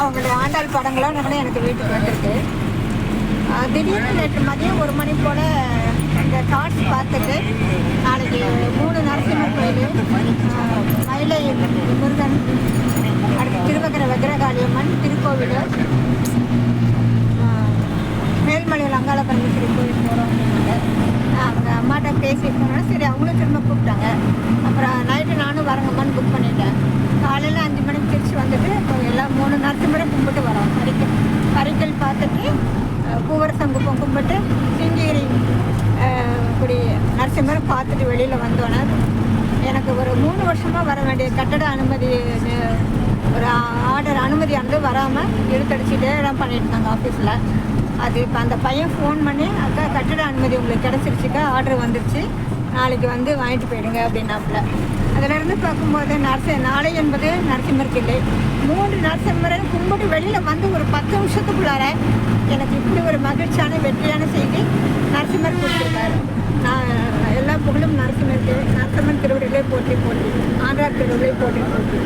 அவங்களுடைய ஆண்டாள் படங்களாக கூட எனக்கு வீட்டுக்கு வந்திருக்கு. திடீர்னு நேற்று மதியம் ஒரு மணி போல் இந்த காட்சி பார்த்துட்டு நாளைக்கு மூணு நரசிம்மர் கோயில் மயிலை முருகன் அடுத்து திருவகர வக்ரகாளியம்மன் திருக்கோவில் மேல்மலையில் அங்காள பரமேஸ்வரி கோயில் போகிறோம் அப்படின்னாங்க. அவங்க அம்மாட்ட பேசி போனோன்னா சரி அவங்களும் திரும்ப கூப்பிட்டாங்க. அப்புறம் நைட்டு நானும் வரங்கம்மான்னு புக் பண்ணிட்டேன். காலையில் அஞ்சு மணிக்கு திருச்சி வந்துட்டு இப்போ எல்லாம் மூணு நரசிம்மரை கும்பிட்டு வரோம் பரிக்கல் பரிக்கல் பார்த்துட்டு அஹ், பூவரசங்குப்பம் கும்பிட்டு சிங்ககிரி இப்படி நரசிம்மரை பார்த்துட்டு வெளியில் வந்தோன்னே. எனக்கு ஒரு மூணு வருஷமாக வர வேண்டிய கட்டட அனுமதி ஒரு ஆர்டர் அனுமதி வந்து வராமல் இழுத்தடிச்சிட்டே தான் பண்ணிட்டு இருந்தாங்க ஆஃபீஸில் அது இப்போ அந்த பையன் ஃபோன் பண்ணி அக்கா கட்டட அனுமதி உங்களுக்கு கிடச்சிருச்சுக்கா ஆர்டர் வந்துருச்சு. நாளைக்கு வந்து வாங்கிட்டு போயிடுங்க அப்படின்னாப்புல. அதிலிருந்து பார்க்கும்போது நரசி நாளை என்பது நரசிம்மருக்கு இல்லை. மூன்று நரசிம்மரன் கும்பிட்டு வெளியில் வந்து ஒரு பத்து நிமிஷத்துக்குள்ளார எனக்கு இப்படி ஒரு மகிழ்ச்சியான வெற்றியான செய்தி நரசிம்மர் கொடுத்துருக்காரு. நான் எல்லா புகழும் நரசிம்மருக்கு நரசிம்மன் திருவிழிலே போட்டி போட்டி ஆண்டார் திருவிழை போட்டி போட்டி